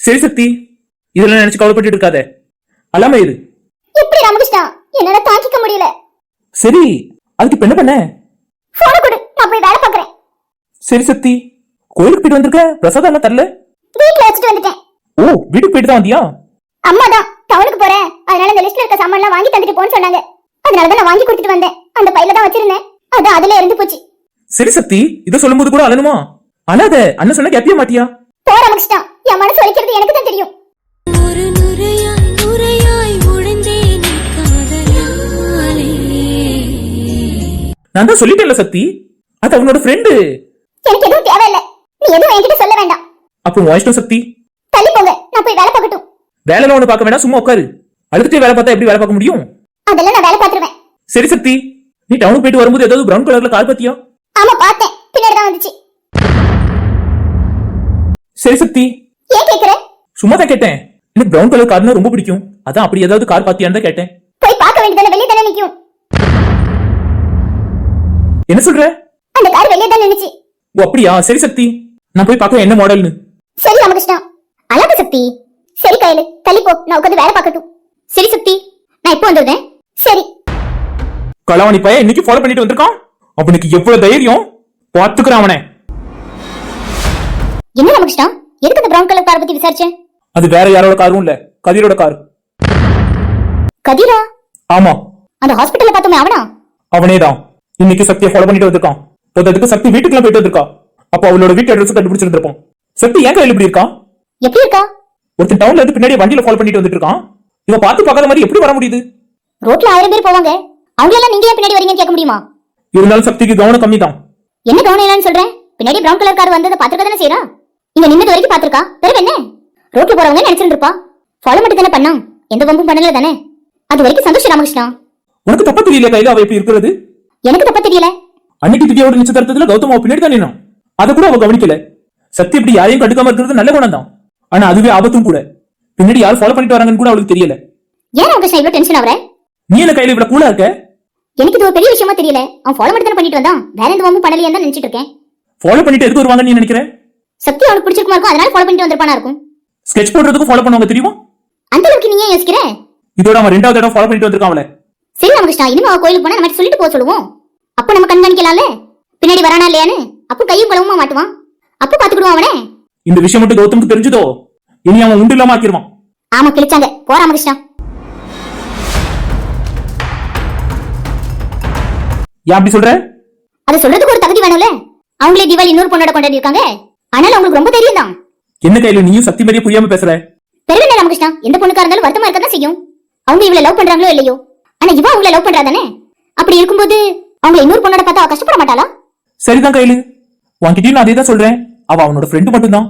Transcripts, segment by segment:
சரி சக்தி இதெல்லாம் நினைச்சு கவலைப்பட்டு இருக்காத. அல்லாம இரு. எப்படி ராமகிருஷ்ணா என்னால தாங்கிக்க முடியல. சரி அதுக்கு இப்ப என்ன பண்ண? போன கொடு. நான் போய் வேலை பாக்குறேன் சரி சக்தி கோயிலுக்கு போயிட்டு வந்திருக்க? பிரசாதம் எல்லாம் தரல? வீட்டுல வச்சுட்டு வந்துட்டேன். ஓ வீட்டுக்கு போயிட்டு தான் வந்தியா? அம்மா தான் டவுனுக்கு போறேன். அதனால இந்த லிஸ்ட்ல இருக்க சாமான்லாம் வாங்கி தந்துட்டு போன்னு சொன்னாங்க. அதனால தான் நான் வாங்கி கொடுத்துட்டு வந்தேன். அந்த பையில தான் வச்சிருந்தேன். அது அதுல இருந்து போச்சு சரி சக்தி இதை சொல்லும்போது கூட அழணுமா? அழாத அண்ணன் சொன்ன கேப்பிய மாட்டியா? போ ராமகிருஷ்ணா என் மனசு வலிக்கிறது எனக்கு தான் தெரியும். ஒரு நுரையாய் நுரையாய் உடைந்தேனே காதலாலே. நான் தான் சொல்லிட்டேன்ல சக்தி. அது அவனோட ஃப்ரெண்டு எனக்கு எதுவும் தேவையில்லை. நீ எதுவும் என்கிட்ட சொல்ல வேண்டாம். அப்போ உன் இஷ்டம் சக்தி. தள்ளி போங்க. நான் போய் வேலை பார்க்கட்டும். வேலைலாம் ஒண்ணு பார்க்க வேண்டாம் சும்மா உட்காரு. அழுதுட்டே வேலை பார்த்தா எப்படி வேலை பார்க்க முடியும்? அதெல்லாம் நான் வேலை பார்த்துருவேன். சரி சக்தி. நீ டவுனுக்கு போயிட்டு வரும்போது ஏதாவது பிரவுன் கலர்ல கார் பாத்தியா ஆமா பார்த்தேன். பின்னாடி தான் வந்துச்சு. சரி சக்தி. ஏன் கேக்குற? சும்மா தான் கேட்டேன். எனக்கு பிரவுன் கலர் கார்னா ரொம்ப பிடிக்கும். அதான் அப்படி ஏதாவது கார் பாத்தியான்னு தான் கேட்டேன். போய் பார்க்க வேண்டியதானே வெளியே தானே நிக்கும். என்ன சொல்ற? அந்த கார் வெளியே தான் நின்னுச்சு. ஓ அப்படியா? சரி சக்தி. நான் போய் பார்க்க என்ன மாடல்னு சரி ராமகிருஷ்ணா. அழகு சக்தி. சரி கையில. தள்ளி போ. நான் உட்காந்து வேலை பார்க்கட்டும். சரி சக்தி. நான் இப்போ வந்துடுறேன்? சரி. களவாணி பையன் இன்னைக்கு ஃபாலோ பண்ணிட்டு வந்திருக்கான். அவனுக்கு எவ்வளவு தைரியம்? பார்த்துக்கிறான் அவனை. என்ன ராமகிருஷ்ணா? எதுக்கு அந்த பிரவுன் கலர் கார் பத்தி விசாரிச்சேன் அது வேற யாரோட காரும் இல்ல. கதிரோட கார் கதிரா? ஆமா. அந்த ஹாஸ்பிட்டல்ல பார்த்தோமே அவனா? அவனே தான் இன்னைக்கு சக்தியை ஃபாலோ பண்ணிட்டு வந்திருக்கான். அதுக்கு சக்தி வீட்டுக்குலாம் போயிட்டு வந்திருக்கா. அப்போ அவளோட வீட்டு அட்ரஸ் கண்டுபிடிச்சிருந்திருப்போம். சக்தி ஏன் கையில் இப்படி இருக்கா? எப்படி இருக்கா? ஒருத்தன் டவுன்ல இருந்து பின்னாடி வண்டியில ஃபாலோ பண்ணிட்டு வந்துட்டு இருக்கான். இவன் பார்த்து பார்க்காத மாதிரி எப்படி வர முடியுது? ரோட்ல ஆயிரம் பேர் போவாங்க. அவங்களெல்லாம் நீங்க ஏன் பின்னாடி வரீங்கன்னு கேட்க முடியுமா? இருந்தாலும் சக்திக்கு கவனம் கம்மி தான் என்ன கவனம் இல்லைன்னு சொல்றேன்? பின்னாடி பிரவுன் கலர் கார் வந்ததை பாத்துக்க தானே செய்யறா இங்க நின்னது வரைக்கும் பாத்திருக்கா பிறகு என்ன? ரோட்ல போறவங்க நினைச்சிருந்திருப்பா. ஃபாலோ மட்டும் தானே பண்ணான். எந்த பம்பும் பண்ணல தானே? அது வரைக்கும் சந்தோஷம் ராமகிருஷ்ணா. உனக்கு தப்பா தெரியல கையில அவ எப்படி இருக்கிறது? எனக்கு தப்பா தெரியல. அன்னைக்கு திவ்யாவோட நிச்சயதார்த்தத்துல கௌதம் அவ பின்னாடி தான் அதை கூட அவ கவனிக்கல. சக்தி இப்படி யாரையும் கண்டுக்காம இருக்கிறது நல்ல குணம் தான். ஆனா அதுவே ஆபத்தும் கூட. பின்னாடி யார் ஃபாலோ பண்ணிட்டு வராங்கன்னு கூட அவளுக்கு தெரியல. ஏன் ராமகிருஷ்ணா இவ்வளவு டென்ஷன் ஆவற நீ என்ன கையில இவ்வளவு கூலா இருக்க? எனக்கு இது ஒரு பெரிய விஷயமா தெரியல. அவன் ஃபாலோ மட்டும் தானே பண்ணிட்டு வந்தான். வேற எந்த பம்பும் பண்ணலையே தான் நினைச்சிட்டு இருக்கேன். ஃபாலோ பண்ணிட்டு எதுக்கு வருவாங்கன்னு நீ நினைக்கிற? சக்தி அவனுக்கு பிடிச்சிருக்குமா இருக்கும்? அதனால ஃபாலோ பண்ணிட்டு வந்திருப்பானா இருக்கும். ஸ்கெட்ச் போடுறதுக்கு ஃபாலோ பண்ணுவாங்க தெரியுமா? அந்த அளவுக்கு நீ ஏன் யோசிக்கிற? இதோட அவன் ரெண்டாவது இடம் ஃபாலோ பண்ணிட்டு வந்திருக்கான் அவளை. சரி ராமகிருஷ்ணா இனிமே அவ கோயிலுக்கு போனா நம்ம சொல்லிட்டு போக சொல்லுவோம். அப்போ நம்ம கண்காணிக்கலாம்ல? பின்னாடி வரானா இல்லையான்னு? அப்போ கையும் களவுமா மாட்டுவான்? அப்போ பாத்துக்கிடுவோம் அவனே? இந்த விஷயம் மட்டும் கௌதமுக்கு தெரிஞ்சதோ? இனி அவன் உண்டு இல்லாம ஆக்கிருவான். ஆமா கிழிச்சாங்க. போ ராமகிருஷ்ணா. ஏன் அப்படி சொல்ற? அதை சொல்றதுக்கு ஒரு தகுதி வேணும்ல? அவங்களே தீபாவளி இன்னொரு பொண்ணோட கொண்டாடி இருக்காங்க. ஆனாலும் அவங்களுக்கு ரொம்ப தெரியும் தான். என்ன கையில நீயும் சக்தி மாதிரியே புரியாம பேசுற? என்ன ராமகிருஷ்ணா. எந்த பொண்ணுக்கா இருந்தாலும் வருத்தமா இருக்க தான் செய்யும். அவங்க இவளை லவ் பண்றாங்களோ இல்லையோ? ஆனா இவ அவங்கள லவ் பண்றா தானே? அப்படி இருக்கும்போது அவங்க இன்னொரு பொண்ணோட பார்த்தா அவ கஷ்டப்பட மாட்டாளா? சரிதான் கையில. உன்கிட்டயும் நான் அதே தான் சொல்றேன். அவ அவனோட ஃப்ரெண்டு மட்டும்தான்.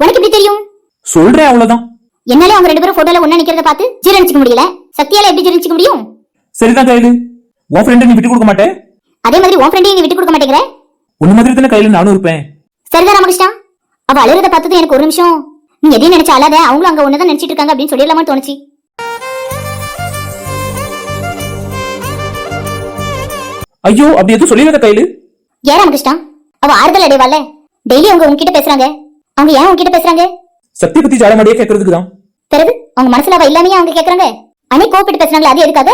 உனக்கு எப்படி தெரியும்? சொல்றேன் அவ்வளவுதான். என்னால அவங்க ரெண்டு பேரும் போட்டோல ஒண்ணா நிக்கிறத பார்த்து ஜீரணிச்சுக்க முடியல. சக்தியால எப்படி ஜீரணிச்சுக்க முடியும்? சரிதான் கையில. உன் ஃப்ரெண்டு நீ விட்டு கொடுக்க மாட்டேன் அதே மாதிரி உன் ஃப்ரெண்டையும் நீ விட்டு கொடுக்க மாட்டேங்கிற? உன்ன மாதிரி தானே கையில நானும் இருப்பேன். சரிதான் ராமகிருஷ்ணா. அவ அழுறத பார்த்தது எனக்கு ஒரு நிமிஷம் நீ எதையும் நினைச்ச அழாத அவங்களும் அங்க ஒண்ணுதான் நினைச்சிட்டு இருக்காங்க அப்படின்னு சொல்லிடலாமான்னு தோணுச்சு. ஐயோ அப்படி எதுவும் சொல்லிடாத கையில. ஏன் ராமகிருஷ்ணா? அவ ஆறுதல் அடைவாள்ல? டெய்லி அவங்க உங்ககிட்ட பேசுறாங்க. அவங்க ஏன் உங்ககிட்ட பேசுறாங்க? சக்தி பத்தி ஜாலமாடியே கேட்கறதுக்கு தான். பிறகு அவங்க மனசுல அவ இல்லாமையே அவங்க கேக்குறாங்க. அன்னைக்கு கோப்பிட்டு பேசுறாங்களே அது எதுக்காக?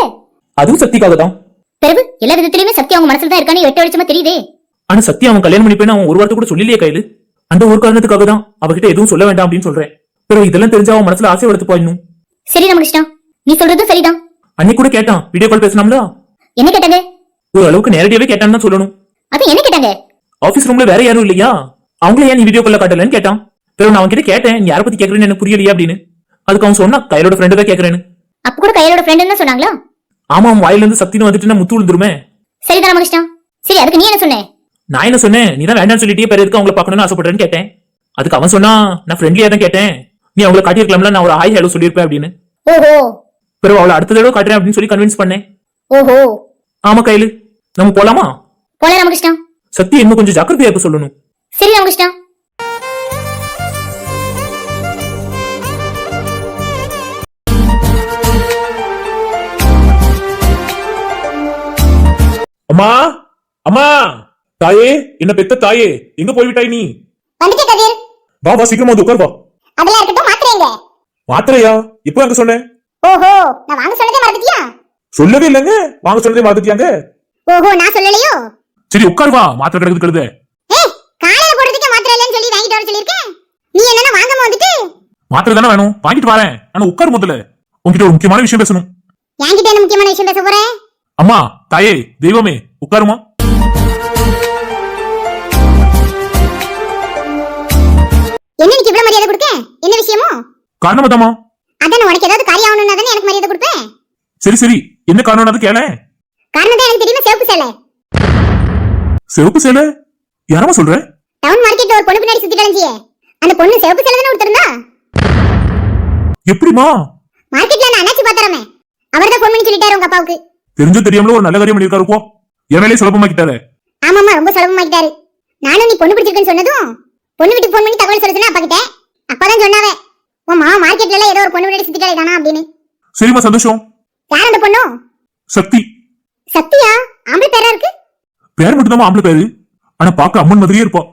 அதுவும் சக்திக்காக தான். பிறகு எல்லா விதத்திலயுமே சக்தி அவங்க மனசுல தான் இருக்கான்னு வெட்ட வெளிச்சமா தெரியுதே. ஆனா சக்தி அவன் கல்யாணம் பண்ணிப்பேன்னு அவன் ஒரு வார்த்தை கூட சொல்லலையே கையில. அந்த ஒரு காரணத்துக்காக தான் அவகிட்ட எதுவும் சொல்ல வேண்டாம் அப்படின்னு சொல்றேன். பிறகு இதெல்லாம் தெரிஞ்சா அவன் மனசுல ஆசை வளர்த்து போயிடணும் சரி ராமகிருஷ்ணா நீ சொல்றது சரிதான். அன்னைக்கு கூட கேட்டான் வீடியோ கால் பேசினாம்ல என்ன கேட்டாங்க? ஒரு அளவுக்கு நேரடியாவே கேட்டான்னு தான் சொல்லணும். அது என்ன கேட்டாங்க? ஆபீஸ் ரூம்ல வேற யாரும் இல்லையா? அவங்கள ஏன் நீ வீடியோ கால்ல காட்டலன்னு கேட்டான். பிறகு நான் அவன்கிட்ட கேட்டேன் நீ யாரை பத்தி கேக்குறேன்னு எனக்கு புரியலையா அப்படின்னு. அதுக்கு அவன் சொன்னா கையிலோட ஃப்ரெண்டு தான் கேக்குறேன்னு. அப்ப கூட கையோட ஃப்ரெண்ட் சொன்னாங்களா? ஆமா அவன் வாயில இருந்து சக்தின்னு வந்துட்டு முத்து விழுந்துருமே. சரிதான் ராமகிருஷ்ணா. சரி அதுக்கு நீ என்ன சொன்ன? நான் என்ன சொன்னேன்? நீ தான் வேண்டாம்னு சொல்லிட்டே பேர் எதுக்கு அவங்கள பார்க்கணும்னு ஆசைப்படுறேன்னு கேட்டேன். அதுக்கு அவன் சொன்னா நான் ஃப்ரெண்ட்லியா தான் கேட்டேன். நீ அவங்கள காட்டியிருக்கலாம்ல நான் ஒரு ஹாய் ஹலோ சொல்லியிருப்பேன் அப்படின்னு. ஓஹோ. பிறகு அவளை அடுத்த தடவை காட்டுறேன் அப்படின்னு சொல்லி கன்வின்ஸ் பண்ணேன். ஓஹோ. ஆமா கையில. நம்ம போலாமா? போல ராமகிருஷ்ணா. சக்தி இன்னும் கொஞ்சம் ஜாக்கிரதையா இருக்க சொல்லணும். சரி ராமகிருஷ்ணா. அம்மா அம்மா. தாயே என்ன பெத்த தாயே எங்க போய்விட்டாய் நீ? வந்துட்டே கதிர். வா வா சீக்கிரமா வந்து உட்கார் வா. அதெல்லாம் இருக்கட்டும் மாத்திரைங்க மாத்திரையா? இப்போ அங்க சொன்னேன் ஓஹோ நான் வாங்க சொன்னதே மறந்துட்டியா? சொல்லவே இல்லைங்க. வாங்க சொன்னதே மறந்துட்டியாங்க. ஓஹோ நான் சொல்லலையோ? சரி உட்காரு வா. மாத்திரை கிடக்குது கழுத. ஏய் காலையில போடுறதுக்கு மாத்திரை இல்லைன்னு சொல்லி வாங்கிட்டு வர சொல்லியிருக்கேன் நீ என்னன்னா வாங்காம வந்துட்டு? மாத்திரை தானே வேணும்? வாங்கிட்டு வரேன். ஆனா உட்காரு முதல்ல. உங்ககிட்ட ஒரு முக்கியமான விஷயம் பேசணும். என்கிட்ட என்ன முக்கியமான விஷயம் பேச போறேன் அம்மா தாயே தெய்வமே உட்காருமா? என்ன இன்னைக்கு இவ்வளவு மரியாதை கொடுக்க? என்ன விஷயமோ? காரணமாதாம்மா அதான் உனக்கு ஏதாவது காரியம் ஆகணும்னா தானே எனக்கு மரியாதை கொடுப்பேன் சரி சரி. என்ன காரணம் அது கேள. காரணம் தான் எனக்கு தெரியுமா? சிவப்பு சேலை. சிவப்பு சேலை? யாரமா சொல்ற? டவுன் மார்க்கெட்ல ஒரு பொண்ணு பின்னாடி சுத்தி கிடஞ்சியே அந்த பொண்ணு சிவப்பு சேலை தானே கொடுத்திருந்தா எப்படிமா மார்க்கெட்ல நான் அண்ணாச்சி பாத்திரமே அவர் தான் ஃபோன் பண்ணி சொல்லிட்டாரு உங்க அப்பாவுக்கு. தெரிஞ்சோ தெரியாமலோ ஒரு நல்ல காரியம் பண்ணிருக்காரு போ. என் வேலையை சுலபமாக்கிட்டாரு. ஆமாமா ரொம்ப சுலபமாக்கிட்டாரு. நானும் நீ பொண்ணு பிடிச்சிருக்குன்னு சொன்னதும் பொண்ணு வீட்டுக்கு ஃபோன் பண்ணி தகவல் சொல்ல சொன்னா அப்பா கிட்ட அப்பதான் சொன்னாவே. உன் மாமா மார்க்கெட்ல எல்லாம் ஏதோ ஒரு பொண்ணு முன்னாடி சுத்திட்டாலே தானா அப்படின்னு? சரிம்மா சந்தோஷம். யார் அந்த பொண்ணு? சக்தி. சத்தியா ஆம்பளை பேரா இருக்கு? பேர் மட்டும்தான் ஆம்பளை பேரு. ஆனா பார்க்க அம்மன் மாதிரியே இருப்பா.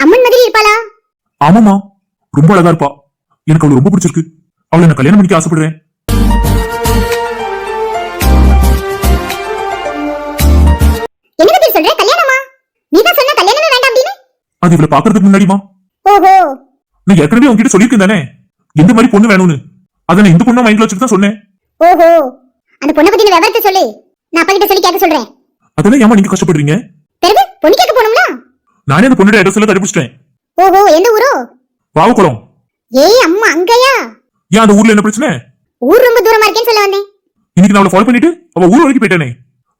அம்மன் மாதிரி இருப்பாளா? ஆமாமா ரொம்ப அழகா இருப்பா. எனக்கு அவளை ரொம்ப பிடிச்சிருக்கு. அவளை நான் கல்யாணம் பண்ணிக்க ஆசைப்படுறேன். என்ன பத்தி சொல்ற? கல்யாணமா? நீ தான் சொன்ன கல்யாணமே வேண்டாம் அப்படின்னு அது இவளை பாக்குறதுக்கு முன்னாடிமா ஓஹோ. நான் ஏற்கனவே உங்ககிட்ட சொல்லியிருக்கேன் தானே? எந்த மாதிரி பொண்ணு வேணும்னு. அதை நான் இந்த பொண்ணை மைண்ட்ல வச்சுட்டு தான் சொன்னேன். ஓஹோ. அந்த பொண்ணை பத்தி விவரத்தை சொல்லு. நான் அப்பா கிட்ட சொல்லி கேட்க சொல்றேன். அதெல்லாம் ஏமா நீங்க கஷ்டப்படுறீங்க? பிறகு பொண்ணு கேட்க போகணும்ல நானே அந்த பொண்ணோட அட்ரஸ் எல்லாம் கண்டுபிடிச்சிட்டேன் ஓஹோ எந்த ஊரோ? பாவக்குளம் ஏய் அம்மா அங்கயா? ஏன் அந்த ஊர்ல என்ன பிரச்சனை? ஊர் ரொம்ப தூரமா இருக்கேன்னு சொல்ல வந்தேன். இன்னைக்கு நான் அவளை ஃபாலோ பண்ணிட்டு அவ ஊர் வரைக்கும் போயிட்டேனே.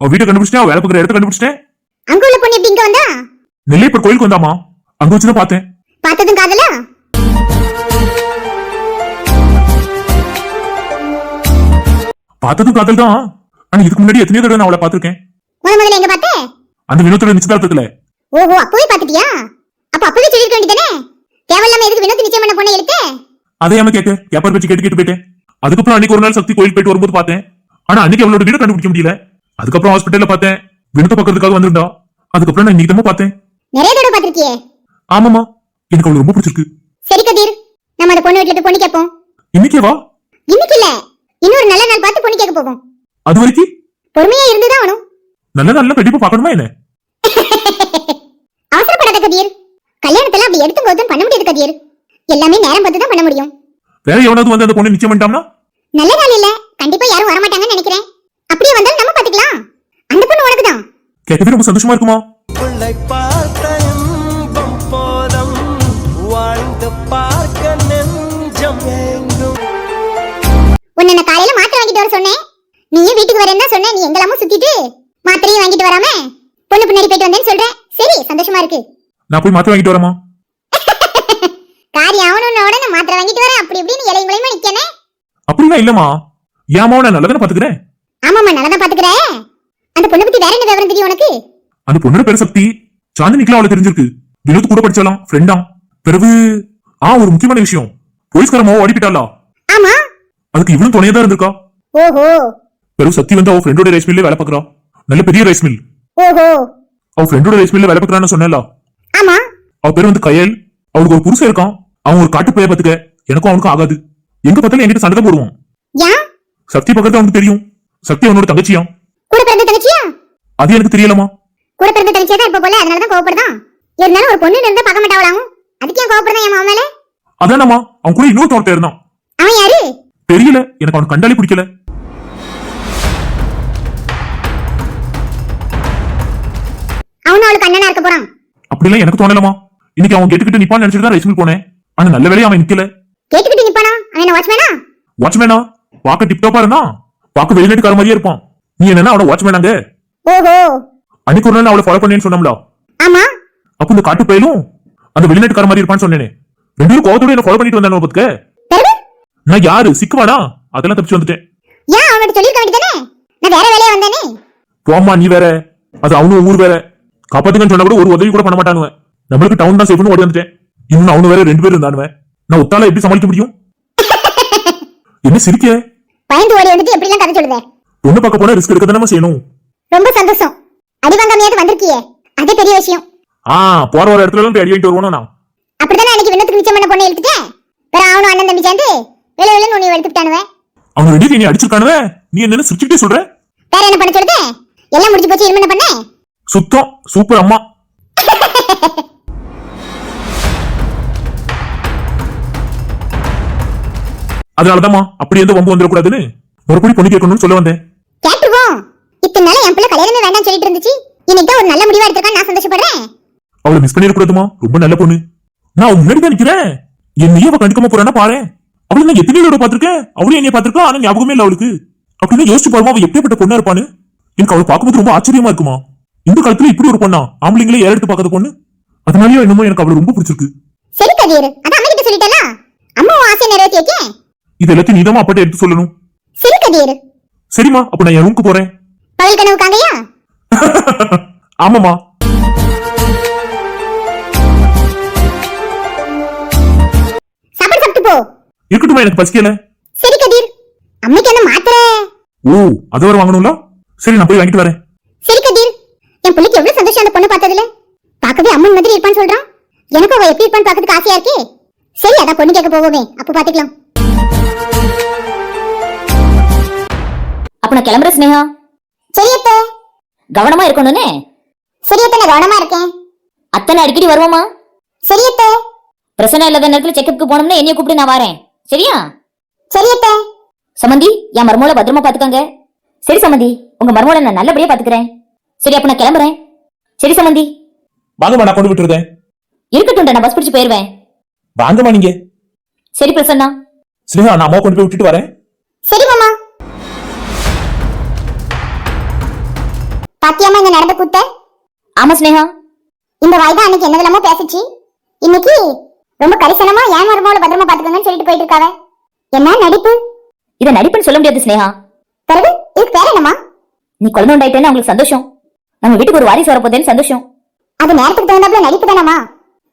அவ வீட்டை கண்டுபிடிச்சிட்டேன் அவ வேலை பார்க்குற இடத்த கண்டுபிடிச்சிட்டேன். அங்க உள்ள பொண்ணு எப்படி இங்க வந்தா? நெல்லையப்பர் கோயிலுக்கு வந்தாமா அங்க வச்சுதான் பார்த்தேன். பார்த்ததும் காதலா? பார்த்ததும் காதல் தான் ஆனா இதுக்கு முன்னாடி எத்தனையோ தடவை நான் அவளை பார்த்திருக்கேன். முத முதல்ல எங்க பார்த்த? அந்த வினோத்தோட நிச்சயதார்த்தத்துல. ஓஹோ அப்பவே பாத்துட்டியா அப்ப அப்பவே சொல்லிருக்க வேண்டியதானே? தேவையில்லாம எதுக்கு வினோத் நிச்சயம் பண்ண பொண்ணை இழுத்து அதை ஏமா கேட்க எப்பர் பேச்சு கேட்டு கேட்டு போயிட்டேன். அதுக்கப்புறம் அன்னைக்கு ஒரு நாள் சக்தி கோயில் போயிட்டு வரும்போது பார்த்தேன். ஆனா அன்னைக்கு அவளோட வீடு கண்டுபிடிக்க முடியல. அதுக்கப்புறம் ஹாஸ்பிட்டல்ல பார்த்தேன். வினோத்த பக்கத்துக்காக வந்திருந்தா. அதுக்கப்புறம் நான் இன்னைக்கு தான் பார்த்தேன். நிறைய தடவை பாத்திருக்கியே ஆமாமா எனக்கு அவளை ரொம்ப பிடிச்சிருக்கு. சரி கதிர். நம்ம அந்த பொண்ணு வீட்டுல பொண்ணு கேட்போம். இன்னைக்கே வா. இன்னைக்கு இல்ல. இன்னொரு நல்ல நாள் பார்த்து பொண்ணு கேட்க போவோம். அது வரைக்கும்? பொறுமையா இருந்துதான் ஆகணும். நல்ல நல்ல கண்டிப்பா பார்க்கணுமா என்ன? அவசரப்படாத கதிர். கல்யாணத்துல அப்படி எடுத்து போதும் பண்ண முடியாது கதிர். எல்லாமே நேரம் பார்த்து தான் பண்ண முடியும். வேற எவனாவது வந்து அந்த பொண்ணு நிச்சயம் பண்ணிட்டான்னா நல்ல நாள் இல்ல. கண்டிப்பா யாரும் வரமாட்டாங்கன்னு நினைக்கிறேன். அப்படியே வந்தாலும் நம்ம பாத்துக்கலாம் அந்த பொண்ணு உனக்கு தான் கேட்கவே ரொம்ப சந்தோஷமா இருக்குமா? நான் போய் மாத்திரை வாங்கிட்டு வரமா காரியம் ஆகணும்னு உடனே மாத்திரை வாங்கிட்டு வரேன் அப்படி இப்படின்னு இலையும் குலையுமா நிக்கனே? அப்படின்னா இல்லம்மா. ஏமா நான் நல்லதானே பாத்துக்கிறேன் ஆமாமா நல்லதான் பாத்துக்கிற அந்த பொண்ணு பத்தி வேற என்ன விவரம் தெரியும் உனக்கு? அந்த பொண்ணோட பேர் சக்தி. சாந்தினிக்கெல்லாம் அவளை தெரிஞ்சிருக்கு. வினோத் கூட படிச்சாலாம் ஃப்ரெண்டா பிறகு ஆ ஒரு முக்கியமான விஷயம். போலீஸ்காரமா ஓடி போயிட்டாளா ஆமா. அதுக்கு இவளும் துணையா தான் இருந்திருக்கா? ஓஹோ. பிறகு சக்தி வந்து அவ ஃப்ரெண்டோட ரைஸ் மில்ல வேலை பார்க்கறா. நல்ல பெரிய ரைஸ் மில் ஓஹோ. அவ ஃப்ரெண்டோட ரைஸ் மில்ல வேலை பார்க்கறான்னு சொன்னேன்ல. ஆமா. அவ பேர் வந்து கயல். அவளுக்கு ஒரு புருஷன் இருக்கான். அவன் ஒரு காட்டு பைய பாத்துக்க எனக்கும் அவனுக்கும் ஆகாது. எங்க பார்த்தாலும் என்கிட்ட சண்டை தான் போடுவான். ஏன் சக்தி பக்கத்துல அவனுக்கு தெரியும். சக்தி அவனோட தங்கச்சியா கூட பிறந்த தங்கச்சியா? அது எனக்கு தெரியலமா கூட பிறந்த தங்கச்சியா தான் இருப்ப போல? அதனால தான் கோவப்படுதான் இருந்தாலும் ஒரு பொண்ணு இருந்தா பார்க்க மாட்டாவளாம் அதுக்கு ஏன் கோவப்படுதான் என் மாமன் மேல? அதானம்மா. அவன் கூட இன்னொரு தோட்ட இருந்தான். அவன் யாரு? தெரியல. எனக்கு அவனுக்கு கண்டாலே பிடிக்கல. அப்படிலாம் எனக்கு தோணலமா இன்னைக்கு அவன் கேட்டுக்கிட்டு நிப்பான்னு நினைச்சிட்டு தான் ரைஸ் மில் போனேன். ஆனா நல்ல வேலையா அவன் நிக்கல. கேட்டுக்கிட்டு நிப்பானா? அவன் வாட்ச்மேனா வாட்ச்மேனா டிப்டாப்பா இருந்தான் பார்க்க வெளிநாட்டுக்கார மாதிரியே இருப்பான். நீ என்னன்னா அவன வாட்ச்மேனாங்க ஓஹோ. அன்னைக்கு ஒரு நாள் அவளை ஃபாலோ பண்ணேன்னு சொன்னோம்ல ஆமா. அப்ப இந்த காட்டு பயிலும் அந்த வெளிநாட்டுக்கார மாதிரி இருப்பான்னு சொன்னேனே. ரெண்டு பேரும் கோவத்தோட என்ன ஃபாலோ பண்ணிட்டு வந்தானு பத்துக்க நான் யாரு? சிக்குவானா? அதெல்லாம் தப்பிச்சு வந்துட்டேன். ஏன் அவன்கிட்ட சொல்லிருக்க வேண்டியதானே நான் வேற வேலையா வந்தேனே? போம்மா நீ வேற. அது அவனும் ஊர் வேற. காப்பாத்துங்கன்னு சொன்னா கூட ஒரு உதவி கூட பண்ண மாட்டானுவன். நம்மளுக்கு டவுன் தான் சேஃப்னு ஓடி வந்துட்டேன். இன்னும் அவனு வேற ரெண்டு பேர் இருந்தானுவன். நான் ஒத்தால எப்படி சமாளிக்க முடியும்? என்ன சிரிக்க? பயந்து ஓடி வந்துட்டு எப்படிலாம் கதை சொல்லுத? பொண்ணு பார்க்க போனா ரிஸ்க் எடுக்க தானே செய்யணும். ரொம்ப சந்தோஷம். அடி வாங்காமையாவது வந்திருக்கியே. அதே பெரிய விஷயம். ஆ போற ஒரு இடத்துல எல்லாம் அடி வாங்கிட்டு வருவானோ நான்? அப்படித்தானே அன்னைக்கு விண்ணத்துக்கு மிச்சம் பண்ண பொண்ணை இழுத்துட்டேன் வேற அவனும் அண்ணன் தம்பி சேர்ந்து வெளில வெளில உன்னை எடுத்துட்டானுவ ரெண்டு பேரும் என்னை அடிச்சிருக்கானுவ? நீ என்ன சிரிச்சுக்கிட்டே சொல்ற. வேற என்ன பண்ண சொல்லுது? எல்லாம் முடிஞ்சு போச்சு என்ன பண்ண? சுத்தம் சூப்பர் அம்மா. அதனாலதாம்மா அப்படி எந்த வம்பு வந்துடக்கூடாதுன்னு மறுபடி பொண்ணு கேட்கணும்னு சொல்ல வந்தேன். கேட்டுருவோம் இத்தனை நாள் என் பிள்ளை கல்யாணமே வேண்டாம்னு சொல்லிட்டு இருந்துச்சு. இன்னைக்கு ஒரு நல்ல முடிவா எடுத்திருக்கான்னு நான் சந்தோஷப்படுறேன். அவளை மிஸ் பண்ணிடக்கூடாதுமா ரொம்ப நல்ல பொண்ணு. நான் முன்னாடி தான் நிக்கிறேன். என்னையே அவ கண்டுக்காம போறானா பாரு. அவளை நான் எத்தனை தடவை பாத்திருக்கேன் அவளும் என்னைய பாத்திருக்கா ஆனா ஞாபகமே இல்ல அவளுக்கு. அப்படின்னு யோசிச்சு பாருமா அவ எப்படிப்பட்ட பொண்ணா இருப்பான்னு. எனக்கு அவளை பார்க்கும்போது ரொம்ப ஆச்சரியமா இருக்குமா. இந்த காலத்துல இப்படி ஒரு பொண்ணா? ஆம்பளைங்களே ஏற எடுத்து பார்க்காத பொண்ணு? அதனாலயே என்னமோ எனக்கு அவளை ரொம்ப பிடிச்சிருக்கு. சரி கதிர் அதான் அம்மா கிட்ட சொல்லிட்டேனா அம்மா உன் ஆசையை நிறைவேற்றி வைக்கேன்? இது எல்லாத்தையும் நீதான் அப்பாட்ட எடுத்து சொல்லணும். சரி கதிர் சரிம்மா அப்ப நான் என் ரூமுக்கு போறேன். பகல் கனவு காங்கயா? ஆமாமா சாப்பாடு சாப்பிட்டு போ. இருக்கட்டுமா எனக்கு பசிக்கல. சரி கதிர் அம்மைக்கு என்ன மாத்திரை? ஓ அதை வர வாங்கணும்ல? சரி நான் போய் வாங்கிட்டு வரேன். சரி கதிர் புள்ளிக்கு எவ்வளவு சந்தோஷம் அந்த பொண்ணு பார்த்ததுல? பார்க்கவே அம்மன் மாதிரி இருப்பான்னு சொல்றான். எனக்கு அவ எப்படி இருப்பான்னு பார்க்கறதுக்கு ஆசையா இருக்கே? சரி அதான் பொண்ணு கேட்க போவோமே. அப்ப பாத்துக்கலாம் அப்ப நான் கிளம்புற ஸ்னேகா சரி அத்தை கவனமா இருக்கணும்னு? சரி அத்தை நான் கவனமா இருக்கேன். அத்தனை அடிக்கடி வருவோமா? சரி அத்தை பிரச்சனை இல்லாத நேரத்துல செக்கப்புக்கு போனோம்னா என்னைய கூப்பிட்டு நான் வரேன். சரியா? சரி அத்தை சமந்தி என் மருமோளை பத்திரமா பாத்துக்கோங்க சரி சமந்தி உங்க மருமோளை நான் நல்லபடியா பாத்துக்கிறேன் சரி அப்ப நான் கிளம்புறேன். சரி சமந்தி வாங்கம்மா நான் கொண்டு விட்டுருதேன். இருக்கட்டும் நான் பஸ் பிடிச்சு போயிருவேன். வாங்கம்மா நீங்க. சரி பிரசன்னா. ஸ்னேகா நான் அம்மா கொண்டு போய் விட்டுட்டு வரேன். சரி மாமா. பாத்தியம்மா இங்க நடந்த கூத்த? ஆமா ஸ்னேகா இந்த வாய் தான் அன்னைக்கு என்னதெல்லாமோ பேசுச்சு? இன்னைக்கு ரொம்ப கரிசனமா ஏன் மருமகளை பத்திரமா பாத்துக்கோங்கன்னு சொல்லிட்டு போயிட்டு இருக்காவ என்ன நடிப்பு? இதை நடிப்புன்னு சொல்ல முடியாது ஸ்னேகா பிறகு இதுக்கு பேர் என்னம்மா? நீ குழந்தை உண்டாயிட்டேன்னு அவங்களுக்கு சந்தோஷம். நம்ம வீட்டுக்கு ஒரு வாரிசு வரப்போதேன்னு சந்தோஷம். அது நேரத்துக்கு தகுந்தாப்புல நடிப்பு தானம்மா?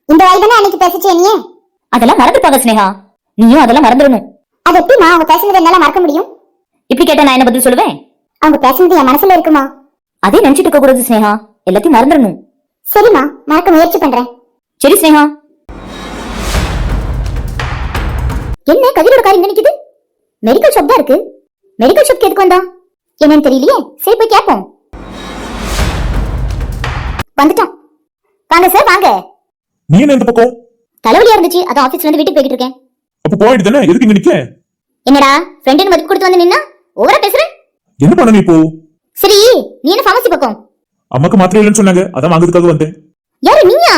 இந்த வாய் தானே அன்னைக்கு பேசுச்சு என்னையே அதெல்லாம் மறந்துப்பாங்க ஸ்னேகா நீயும் அதெல்லாம் மறந்துடணும். அது எப்படிமா அவங்க பேசுனது என்னால மறக்க முடியும்? இப்படி கேட்டா நான் என்ன பதில் சொல்லுவேன்? அவங்க பேசுனது என் மனசுல இருக்குமா? அதே நினைச்சிட்டு இருக்க கூடாது ஸ்னேகா எல்லாத்தையும் மறந்துடணும். சரிம்மா மறக்க முயற்சி பண்றேன். சரி ஸ்னேகா என்ன கதிரோட கார் இங்க நிக்குது? மெடிக்கல் ஷாப் தான் இருக்கு. மெடிக்கல் ஷாப்க்கு எதுக்கு வந்தா? என்னன்னு தெரியலையே. சரி போய் கேட்போம் வந்துட்டோம். வாங்க சார் வாங்க. நீ என்ன இந்த பக்கம்? தலைவலியா இருந்துச்சு அதான் ஆபீஸ்ல இருந்து வீட்டுக்கு போய்கிட்டு இருக்கேன். அப்ப போயிட்டு தானே? எதுக்கு இங்க நிக்க? என்னடா ஃப்ரெண்டுன்னு மதிப்பு கொடுத்து வந்து நின்னா? ஓவரா பேசுற? என்ன பண்ண நீ இப்போ? சரி நீ என்ன ஃபார்மசி பக்கம்? அம்மாக்கு மாத்திரை இல்லைன்னு சொன்னாங்க அதான் வாங்குறதுக்காக வந்தேன். யாரு நீயா?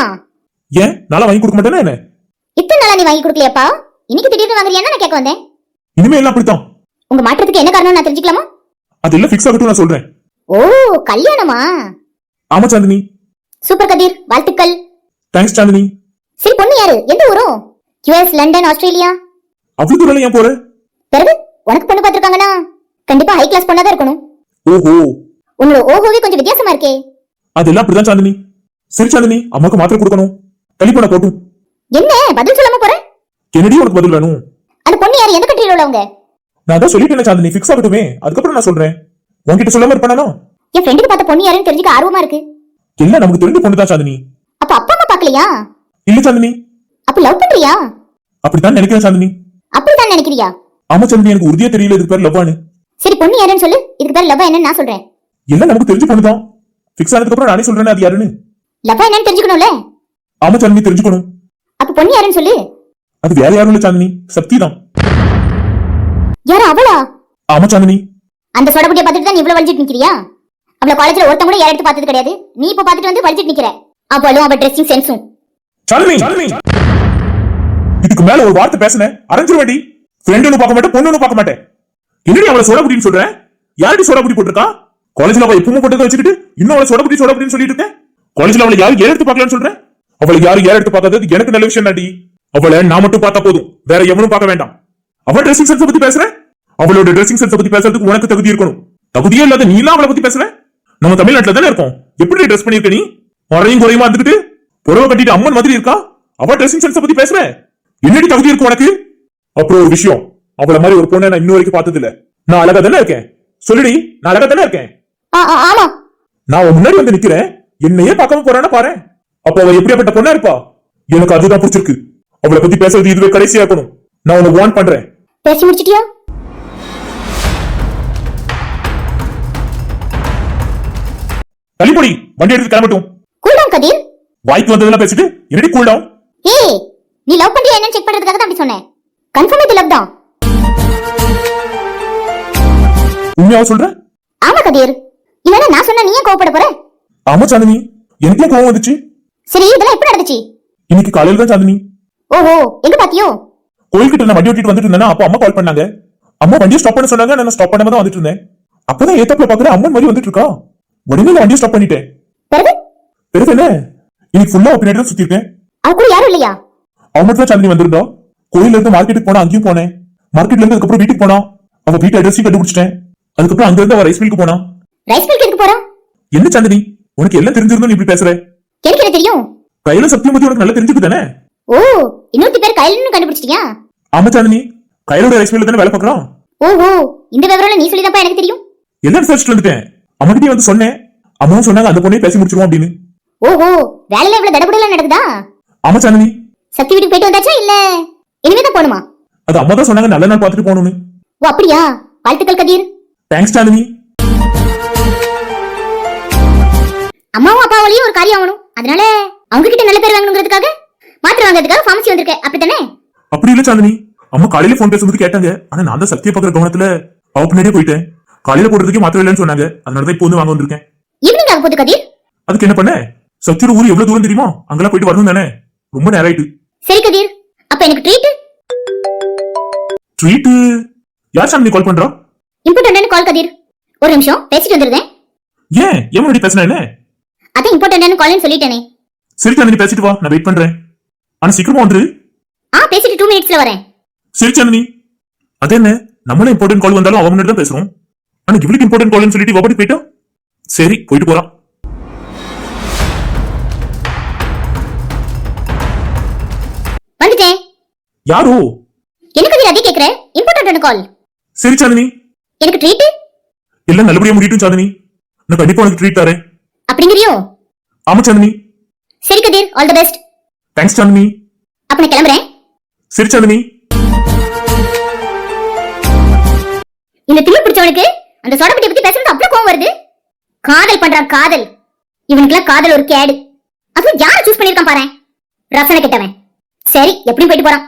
ஏன்? நாளா வாங்கி கொடுக்க மாட்டேனா என்ன? இத்தனை நாளா நீ வாங்கி கொடுக்கலையாப்பா? இன்னைக்கு திடீர்னு வாங்குறியான்னு நான் கேட்க வந்தேன். இனிமே எல்லாம் அப்படித்தான். உங்க மாற்றத்துக்கு என்ன காரணம் நான் தெரிஞ்சுக்கலாமா? அது எல்லாம் ஃபிக்ஸ் ஆகட்டும் நான் சொல்றேன். ஓ கல்யாணமா? ஆமா சாந்தினி. சூப்பர் கதிர் வாழ்த்துக்கள். தேங்க்ஸ் சாந்தினி சரி பொண்ணு யாரு? எந்த ஊரும் யுஎஸ் லண்டன் ஆஸ்திரேலியா அவ்வளவு தூரம் ஏன் போற? பிறகு உனக்கு பொண்ணு பார்த்திருக்காங்கன்னா கண்டிப்பா ஹை கிளாஸ் பொண்ணா தான் இருக்கணும். ஓஹோ. உன்னோட ஓஹோவே கொஞ்சம் வித்தியாசமா இருக்கே. அதெல்லாம் அப்படிதான் சாந்தினி சரி சாந்தினி அம்மாக்கு மாத்திரை கொடுக்கணும். டெலிபோனை போட்டும் என்ன? பதில் சொல்லாம போற? என்னடி உனக்கு பதில் வேணும்? அந்த பொண்ணு யாரு? எந்த கண்ட்ரியில உள்ளவங்க நான் தான் சொல்லிட்டேன் சாந்தினி ஃபிக்ஸ் ஆகட்டுமே. அதுக்கப்புறம் நான் சொல்றேன். உன்கிட்ட சொல்லாம இருப்பானா என் ஃப்ரெண்டுக்கு பார்த்த பொண்ணு யாருன்னு தெரிஞ்சுக்க ஆர்வமா இருக்கு. எல்லாம் நமக்கு தெரிஞ்ச பொண்ணு தான் சாந்தினி? அப்ப அப்பா அம்மா பார்க்கலையா? இல்ல சாந்தினி. அப்ப லவ் பண்றியா? அப்படித்தான் நினைக்கிறேன் சாந்தினி. அப்படிதான் நினைக்கிறியா? ஆமா சாந்தினி எனக்கு உறுதியா தெரியல இதுக்கு பேர் லவ்வானு சரி பொண்ணு யாருன்னு சொல்லு. இதுக்கு பேர் லவ் என்னன்னு நான் சொல்றேன். எல்லாம் நமக்கு தெரிஞ்ச பொண்ணு தான் ஃபிக்ஸ் ஆனதுக்கு அப்புறம் நானே சொல்றேன் அது யாருன்னு. லவ் என்னன்னு தெரிஞ்சுக்கணும்ல? ஆமா சாந்தினி தெரிஞ்சுக்கணும். அப்ப பொண்ணு யாருன்னு சொல்லு. அது வேற யாரும் இல்ல சாந்தினி சக்தி தான் யாரு அவளா? ஆமா சாந்தினி. அந்த சொடபுட்டிய பார்த்துட்டு தான் இவ்வளவு வலிச்சிட்டு நிக்கிறியா? அவள காலேஜ்ல ஒருத்தன் கூட யார் எடுத்து பார்த்தது கிடையாது. நீ இப்ப பார்த்துட்டு வந்து வலிச்சிட்டு நிக்கிற. அவளும் அவ ட்ரெஸ்ஸிங் சென்ஸும் சாந்தினி இதுக்கு மேல ஒரு வார்த்தை பேசினேன் அரைஞ்சிருவேடி ஃப்ரெண்டுன்னு பார்க்க மாட்டேன் பொண்ணுன்னு பார்க்க மாட்டேன். என்னடி அவளை சோடா புடின்னு சொல்றேன் யாரடி சோடா புடி போட்டிருக்கா காலேஜ்ல அவ எப்பவும் போட்டதை வச்சுக்கிட்டு இன்னும் அவளை சோடா புடி சோடா புடின்னு சொல்லிட்டு இருக்கேன் காலேஜ்ல அவளை யாரும் ஏன் எடுத்து பார்க்கலாம்னு சொல்றேன் அவளை யாரும் ஏன் எடுத்து பார்க்காதது எனக்கு நல்ல விஷயம் தாண்டி அவளை நான் மட்டும் பார்த்தா போதும். வேற எவனும் பார்க்க வேண்டாம். அவ ட்ரெஸ்ஸிங் சென்ஸ் பத்தி பேசுறேன் அவளோட ட்ரெஸ்ஸிங் சென்ஸ் பத்தி பேசுறதுக்கு உனக்கு தகுதி இருக்கணும். தகுதியே இல்லாத நீ எல்லாம் அவளை பத்தி பேசுற? நம்ம தமிழ்நாட்டுல தானே இருக்கோம்? எப்படி ட்ரெஸ் பண்ணிருக்க நீ? குறையும் குறையுமா இருந்துகிட்டு? புடவை கட்டிட்டு அம்மன் மாதிரி இருக்கா? அவ ட்ரெஸ்ஸிங் சென்ஸ் பத்தி பேசுற. என்னடி தகுதி இருக்கும் உனக்கு? அப்புறம் ஒரு விஷயம். அவள மாதிரி ஒரு பொண்ணை நான் இன்ன வரைக்கும் பார்த்தது இல்ல நான் அழகா தானே இருக்கேன்? சொல்லுடி நான் அழகா தானே இருக்கேன்? ஆமா. நான் முன்னாடி வந்து நிக்கிறேன். என்னையே பார்க்காம போறான்னு பாரு அப்ப அவ எப்படியாப்பட்ட பொண்ணா இருப்பா? எனக்கு அதுதான் பிடிச்சிருக்கு. அவளை பத்தி பேசுறது இதுவே கடைசியா இருக்கணும். நான் உன்னை வார்ன் பண்றேன். பேசி முடிச்சிட்டியா? தள்ளிப்பொடி வண்டி எடுத்து கிளம்பட்டும். கூல் டவுன் கதிர். வாய்க்கு வந்ததெல்லாம் பேசிட்டு என்னடி கூல் டவுன் ஏய் நீ லவ் பண்றியா என்னன்னு செக் பண்றதுக்காக தான் அப்படி சொன்னேன். கன்ஃபார்ம் இது லவ் தான். உண்மையாவ சொல்ற? ஆமா கதிர். இல்லன்னா நான் சொன்னா நீ ஏன் கோவப்பட போற? ஆமா சாந்தினி. எனக்கே கோவம் வந்துச்சு. சரி இதெல்லாம் எப்படி நடந்துச்சு? இன்னைக்கு காலையில தான் சாந்தினி. ஓஹோ எங்க பாத்தியோ? கோயில்கிட்ட நான் வண்டி ஓட்டிட்டு வந்துட்டு இருந்தேன்னா அப்போ அம்மா கால் பண்ணாங்க. அம்மா வண்டியை ஸ்டாப் பண்ண சொன்னாங்க நான் ஸ்டாப் பண்ணாம தான் வந்துட்டு இருந்தேன். அப்பதான் ஏத்தாப்புல பாக்குற அம்மன் மாதிரி வந்துட்டு இருக்கா? உடனே நான் வண்டியை ஸ்டாப் பண்ணிட்டேன். பெருசு என்ன? இன்னைக்கு ஃபுல்லா பின்னாடி தான் சுத்தி இருக்கேன் அவ கூட யாரும் இல்லையா? அவன் மட்டும் தான் சாந்தினி வந்திருந்தா. கோயில்ல இருந்து மார்க்கெட்டுக்கு போனா அங்கேயும் போனேன். மார்க்கெட்ல இருந்து அதுக்கப்புறம் வீட்டுக்கு போனா. அவ வீட்டு அட்ரஸையும் கண்டுபிடிச்சிட்டேன். அதுக்கப்புறம் அங்க இருந்து அவ ரைஸ் மில்க்கு போனா. ரைஸ் மில்க் எதுக்கு போறா? என்ன சாந்தினி உனக்கு எல்லாம் தெரிஞ்சிருந்தோம் நீ இப்படி பேசுற. எனக்கு தெரியும்? கையில சத்தியம் பத்தி உனக்கு நல்லா தெரிஞ்சுக்கு தானே? ஓ இன்னொருத்தி பேர் கையில கண்டுபிடிச்சிட்டியா? ஆமா சாந்தினி கையிலோட ரைஸ் மில்ல தானே வேலை பார்க்கறான் ஓஹோ இந்த விவரம் நீ சொல்லிதான்ப்பா எனக்கு தெரியும். எல்லாம் விசாரிச்சுட்டு வந்துட்டேன். அம்மாகிட்டயே வந்து சொன்னேன். அம்மாவும் சொன்னாங்க அந்த பொண்ணையும் பேசி முடிச்சிருவோம் அப்படின்னு. ஓஹோ வேலையில இவ்வளவு தடபுடலாம் நடக்குதா? ஆமா சாந்தினி சக்தி வீட்டுக்கு போயிட்டு வந்தாச்சா இல்ல? இனிமே தான் போகணுமா? அது அம்மா தான் சொன்னாங்க நல்ல நாள் பார்த்துட்டு போகணும்னு. ஓ அப்படியா? வாழ்த்துக்கள் கதிர் தேங்க்ஸ் சாந்தினி அம்மாவும் அப்பாவாலையும் ஒரு காரியம் ஆகணும். அதனால அவங்க கிட்ட நல்ல பேர் வாங்கணுங்கிறதுக்காக மாத்திரை வாங்குறதுக்காக ஃபார்மசி வந்திருக்கேன். அப்படித்தானே? அப்படி இல்ல சாந்தினி அம்மா காலையில போன் பேசும்போது கேட்டாங்க. ஆனா நான் தான் சத்திய பாக்குற கவனத்துல அவ பின்னாடியே போயிட்டேன். காலையில போடுறதுக்கு மாத்திரம் இல்லைன்னு சொன்னாங்க. அதனாலதான் இப்போ வந்து வாங்க வந்திருக்கேன். ஈவினிங் ஆக போகுது கதிர். அதுக்கு என்ன பண்ண? சத்தியோட ஊர் எவ்வளவு தூரம் தெரியுமா அங்கெல்லாம் போயிட்டு வரணும் தானே? ரொம்ப நேரம் ஆயிட்டு. சரி கதிர். அப்ப எனக்கு ட்ரீட் ட்ரீட் யார் சாந்தினி கால் பண்றா? இம்பார்ட்டன்டான கால் கதிர். ஒரு நிமிஷம் பேசிட்டு வந்துருந்தேன் ஏன்? ஏன் முன்னாடி பேசினா என்ன? அதான் இம்பார்ட்டன்டான கால்னு சொல்லிட்டேனே. சரி சாந்தினி பேசிட்டு வா நான் வெயிட் பண்றேன். ஆனா சீக்கிரமா வந்துரு. ஆ பேசிட்டு டூ மினிட்ஸ்ல வரேன். சரி சாந்தினி அது என்ன? நம்மளும் இம்பார்ட்டன்ட் கால் வந்தாலும் அவன் முன்னாடி தான் பேசுறோம். ஆனா இவளுக்கு இம்பார்ட்டன்ட் கால்னு சொல்லிட்டு இவ போயிட்டா? சரி போயிட்டு போறான் வந்துட்டேன். யாரோ? என்ன கதிர் அதே கேக்குற? இம்பார்ட்டன்டான கால் சரி சாந்தினி. எனக்கு ட்ரீட் எல்லாம் நல்லபடியா முடியட்டும் சாந்தினி. நான் கண்டிப்பா உனக்கு ட்ரீட் தரேன். அப்படிங்கிறியோ? ஆமா சாந்தினி. சரி Kathir. All the best thanks Chandini. அப்ப நான் கிளம்புறேன். சரி சாந்தினி. இந்த திமிர் பிடிச்சவனுக்கு அந்த சோடப்பட்டி பத்தி பேசுறது அவ்வளவு கோவம் வருது? காதல் பண்றான் காதல். இவனுக்குலாம் காதல் ஒரு கேடு. அதுவும் யார சூஸ் பண்ணிருக்கான் பாரு? ரசனை கிட்டவன். சரி எப்படி போயிட்டு போறான்.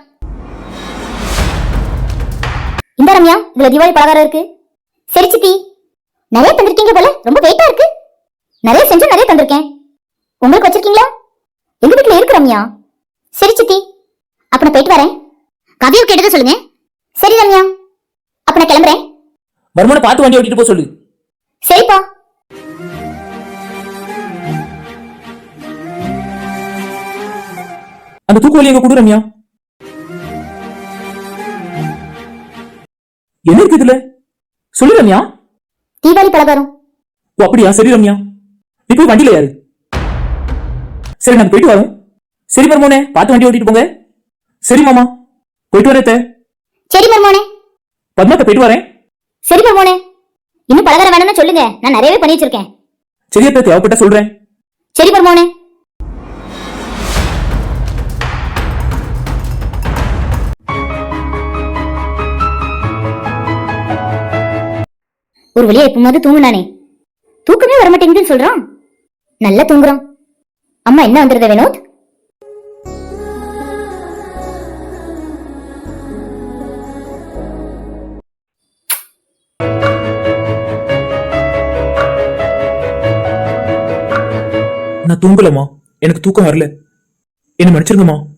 இந்த ரம்யா இதுல தீபாவளி பலகாரம் இருக்கு. சரி சித்தி. நிறைய தந்திருக்கீங்க போல ரொம்ப வெயிட்டா இருக்கு. நிறைய செஞ்சு நிறைய தந்திருக்கேன். உங்களுக்கு வச்சிருக்கீங்களா? எங்க வீட்டுல இருக்கு ரம்யா. சரி சித்தி. அப்ப நான் போயிட்டு வரேன். கதையை கேட்டதை சொல்லுங்க சரி ரம்யா அப்ப நான் கிளம்புறேன் மறுமணம் பார்த்து வண்டி ஓட்டிட்டு போக சொல்லு. சரிப்பா. அந்த தூக்குவலி எங்க கொடு ரம்யா. என்ன இருக்கு இதுல? சொல்லு ரம்யா. தீபாவளி பலகாரம். ஓ அப்படியா? சரி ரம்யா. நீ போய் வண்டியில யாரு சரி நாங்க போயிட்டு வரோம் சரி மருமோனே பார்த்து வண்டி ஓட்டிட்டு போங்க. சரி மாமா. போயிட்டு வரேன். சரி மர்மோனே. பத்மாத்த போயிட்டு வரேன். சரி மர்மோனே இன்னும் பலகாரம் வேணும்னு சொல்லுங்க. நான் நிறையவே பண்ணி வச்சிருக்கேன். சரி அத்தை தேவைப்பட்ட சொல்றேன். சரி மர்மோனே ஒரு வழியா எப்பமாவது தூங்குனானே. தூக்கமே வர மாட்டேங்குதுன்னு சொல்றான். நல்லா தூங்குறான். அம்மா என்ன வந்துருத வினோத்? நான் தூங்கலம்மா. எனக்கு தூக்கம் வரல. என்ன மன்னிச்சிருங்கம்மா.